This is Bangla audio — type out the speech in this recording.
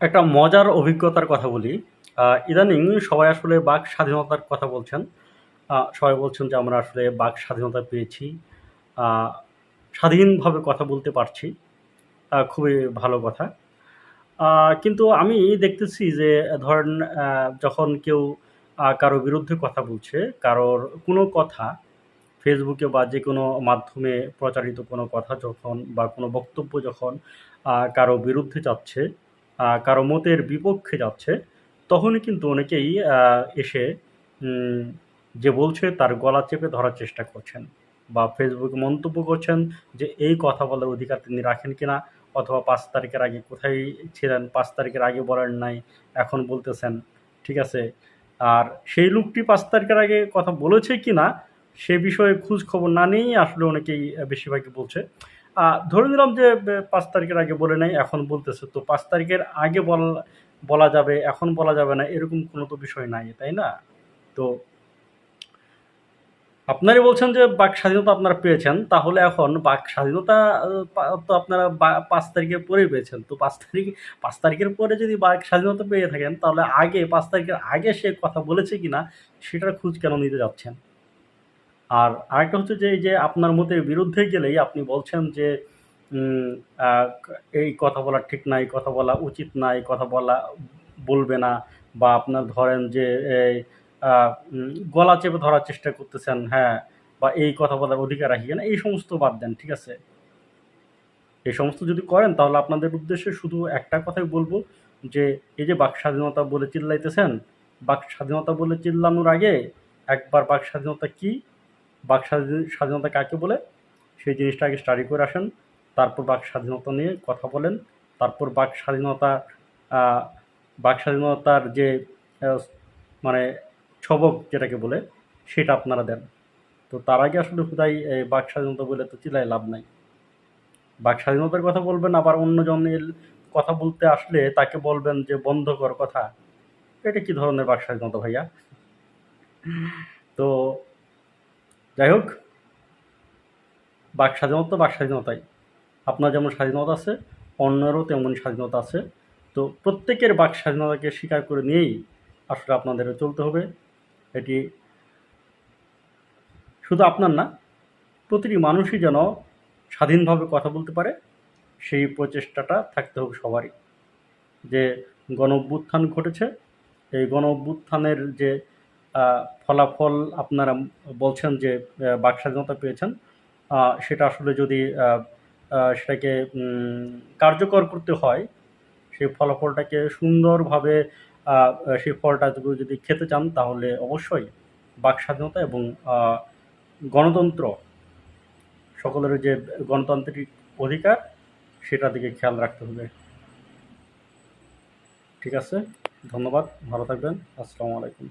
একটা মজার অভিজ্ঞতার কথা বলি। ইদানিং সবাই আসলে বাক স্বাধীনতার কথা বলছেন। সবাই বলছেন যে আমরা আসলে বাক স্বাধীনতা পেয়েছি। স্বাধীনভাবে কথা বলতে পারছি। খুবই ভালো কথা। কিন্তু আমি দেখতেছি যে ধরেন যখন কেউ কারও বিরুদ্ধে কথা বলছে, কারোর কোনো কথা ফেসবুকে বা যে কোনো মাধ্যমে প্রচারিত কোনো কথা যখন বা কোনো বক্তব্য যখন কারও বিরুদ্ধে যাচ্ছে, কারও মতের বিপক্ষে যাচ্ছে, তখনই কিন্তু অনেকেই এসে যে বলছে তার গলা চেপে ধরার চেষ্টা করছেন। বা ফেসবুকে মন্তব্য করছেন যে এই কথা বলার অধিকার তিনি রাখেন কিনা? অথবা পাঁচ তারিখের আগে কোথায় ছিলেন? পাঁচ তারিখের আগে বলেন নাই, এখন বলতেছেন। ঠিক আছে? আর সেই লোকটি পাঁচ তারিখের আগে কথা বলেছে কি না সে বিষয়ে খোঁজ খবর না নিয়েই আসলে অনেকেই বেশিরভাগই বলছে। ধরে নিলাম যে পাঁচ তারিখের আগে বলে নাই, এখন বলতেছে। তো পাঁচ তারিখের আগে বল বলা যাবে, এখন বলা যাবে না এরকম কোনো তো বিষয় নাই, তাই না? তো আপনারাই বলছেন যে বাক স্বাধীনতা আপনারা পেয়েছেন। তাহলে এখন বাক স্বাধীনতা তো আপনারা ৫ তারিখের পরেই পেয়েছেন। তো পাঁচ তারিখ পাঁচ তারিখের পরে যদি বাক স্বাধীনতা পেয়ে থাকেন তাহলে আগে পাঁচ তারিখের আগে সে কথা বলেছে কিনা সেটার খোঁজ কেন নিতে যাচ্ছেন? আর আরেকটা হচ্ছে যে এই যে আপনার মতের বিরুদ্ধে গেলেই আপনি বলছেন যে এই কথা বলা ঠিক নাই কথা বলা উচিত নাই কথা বলা বলবে না বা আপনার ধরেন যে এই গলা চেপে ধরার চেষ্টা করতেছেন, হ্যাঁ, বা এই কথা বলার অধিকার রাখি কিনা এই সমস্ত বাদ দেন, ঠিক আছে? এই সমস্ত যদি করেন তাহলে আপনাদের উদ্দেশ্যে শুধু একটা কথাই বলব যে এই যে বাক স্বাধীনতা বলে চিল্লাইতেছেন, বাক স্বাধীনতা বলে চিল্লানোর আগে একবার বাক স্বাধীনতা কি? বাক স্বাধী স্বাধীনতা কাকে বলে? সেই জিনিসটা আগে স্টাডি করে আসেন। তারপর বাক স্বাধীনতা নিয়ে কথা বলেন। তারপর বাক স্বাধীনতা বাক স্বাধীনতার যে মানে ছবক যেটাকে বলে, সেটা আপনারা দেন। তো তার আগে আসলে হুদাই বাক স্বাধীনতা বলে তো চিল্লায় লাভ নাই। বাক স্বাধীনতার কথা বলবেন, আবার অন্যজনের কথা বলতে আসলে তাকে বলবেন যে, বন্ধ কর কথা। এটা কি ধরনের বাক স্বাধীনতা ভাইয়া? তো যাই হোক বাক স্বাধীনতা বাক স্বাধীনতাই। আপনার যেমন স্বাধীনতা আছে, অন্যেরও তেমনি স্বাধীনতা আছে। তো প্রত্যেকের বাক স্বাধীনতাকে স্বীকার করে নিয়েই আসলে আপনাদের চলতে হবে। এটি শুধু আপনার না, প্রতিটি মানুষই যেন স্বাধীনভাবে কথা বলতে পারে, সেই প্রচেষ্টাটা থাকতে হবে সবারই। যে গণ অভ্যুত্থান ঘটেছে, এই গণ অভ্যুত্থানের যে ফলাফল আপনারা বলছেন যে বাক স্বাধীনতা পেয়েছেন, সেটা আসলে যদি সেটাকে কার্যকর করতে হয়, সেই ফলাফলটাকে সুন্দরভাবে সেই ফলটাটুকু যদি খেতে চান তাহলে অবশ্যই বাক স্বাধীনতা এবং গণতন্ত্র সকলের যে গণতান্ত্রিক অধিকার সেটার দিকে খেয়াল রাখতে হবে। ঠিক আছে? ধন্যবাদ। ভালো থাকবেন। আসসালামু আলাইকুম।